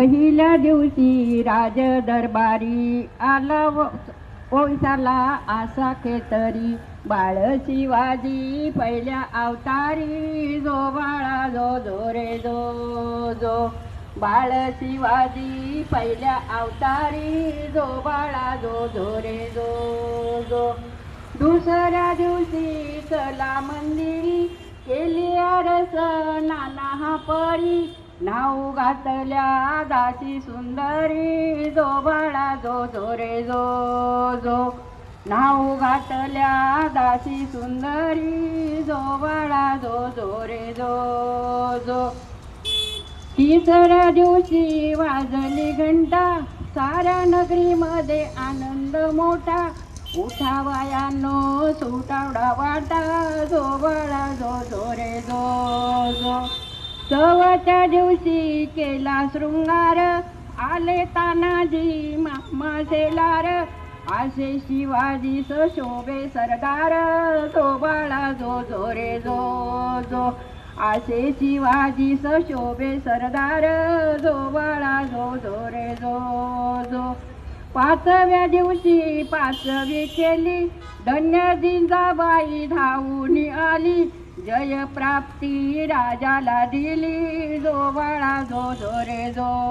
पहिल्या दिवशी राज दरबारी आला व ओसाला आसा खेतरी बाळ शिवाजी पहिल्या अवतारी. जो बाळा जो जो रे जो जो. बाळ शिवाजी पहिल्या अवतारी. जो बाळा जो जो रे जो जो. दुसऱ्या दिवशी चला मंदिरी. केली अरस नाना हा परी. नाव घातल्या दासी सुंदरी जो बाळा जो जो रे जो जो. नाव घातल्या दासी सुंदरी जो बाळा जो जो रे जो जो. तिसऱ्या दिवशी वाजली घंटा साऱ्या नगरीमध्ये आनंद मोठा. उठावयानो सुटावडा वाटा जो बाळा जो जो रे जो जो. सवच्या दिवशी केला शृंगार. आले तानाजी मामा शेलार. असे शिवाजी शोभे सरदार. तो बाळा जो जो रे जो जो. असे शिवाजी शोभे सरदार. जो बाळा जो जो रे जो जो. पाचव्या दिवशी पाचवी केली धन्य जिंजाबाई धावून आली. जय प्राप्ती राजाला दिली जोबाळा जो जो रे जो.